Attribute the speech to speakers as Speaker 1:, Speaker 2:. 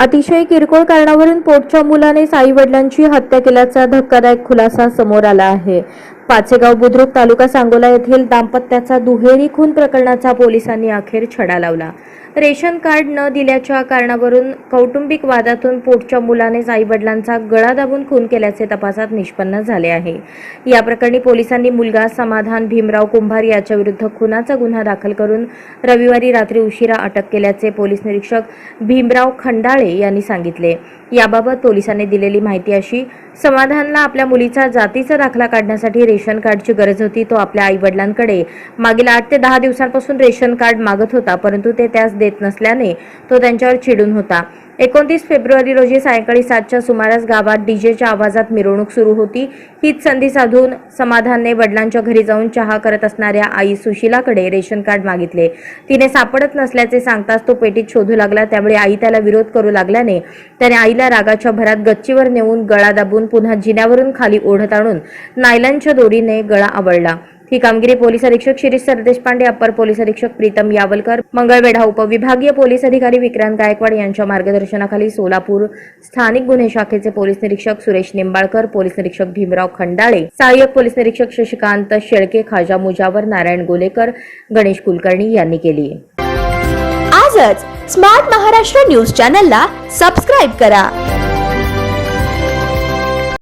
Speaker 1: अतिशय किरकोळ कारणावरून पोटच्या मुलाने साईवडिलांची हत्या केल्याचा धक्कादायक खुलासा समोर आला आहे. पाचेगाव बुद्रुक तालुका सांगोला येथील दाम्पत्याचा दुहेरी खून प्रकरणाचा पोलिसांनी अखेर छडा लावला. रेशन कार्ड न दिल्याच्या कारणावरून कौटुंबिक वादातून पोटच्या मुलानेच आई वडिलांचा गळा दाबून खून केल्याचे तपासात निष्पन्न झाले आहे. या प्रकरणी पोलिसांनी मुलगा समाधान भीमराव कुंभार याच्याविरुद्ध खुनाचा गुन्हा दाखल करून रविवारी रात्री उशिरा अटक केल्याचे पोलीस निरीक्षक भीमराव खंडाळे यांनी सांगितले. याबाबत पोलिसांनी दिलेली माहिती अशी समाधानला आपल्या मुलीचा जातीचा दाखला काढण्यासाठी रेशन कार्डची गरज होती तो आपल्या आई वडिलांकडे मागील आठ ते दहा दिवसांपासून रेशन कार्ड मागत होता परंतु ते त्यास देत नसल्याने तो त्यांच्यावर चिडून होता. एकोणतीस फेब्रुवारी रोजी सायंकाळी सातच्या सुमारास गावात डीजेच्या आवाजात मिरवणूक सुरू होती. हीच संधी साधून समाधानने वडिलांच्या घरी जाऊन चहा करत असणाऱ्या आई सुशीलाकडे रेशन कार्ड मागितले. तिने सापडत नसल्याचे सांगताच तो पेटीत शोधू लागला. त्यामुळे आई त्याला विरोध करू लागल्याने त्याने आईला रागाच्या भरात गच्चीवर नेऊन गळा दाबून पुन्हा जिन्यावरून खाली ओढत आणून नायलनच्या दोरीने गळा आवळला. ही कामगिरी पोलीस अधीक्षक शिरीष सरदेशपांडे अप्पर पोलीस अधीक्षक प्रीतम यावलकर मंगळवेढा उपविभागीय पोलीस अधिकारी विक्रांत गायकवाड यांच्या मार्गदर्शनाखाली सोलापूर स्थानिक गुन्हे शाखेचे पोलीस निरीक्षक सुरेश निंबाळकर पोलीस निरीक्षक भीमराव खंडाळे सहाय्यक पोलीस निरीक्षक शशिकांत शेळके खाजा मुजावर नारायण गोलेकर गणेश कुलकर्णी यांनी केली.
Speaker 2: आजच स्मार्ट महाराष्ट्र न्यूज चॅनलला सबस्क्राईब करा.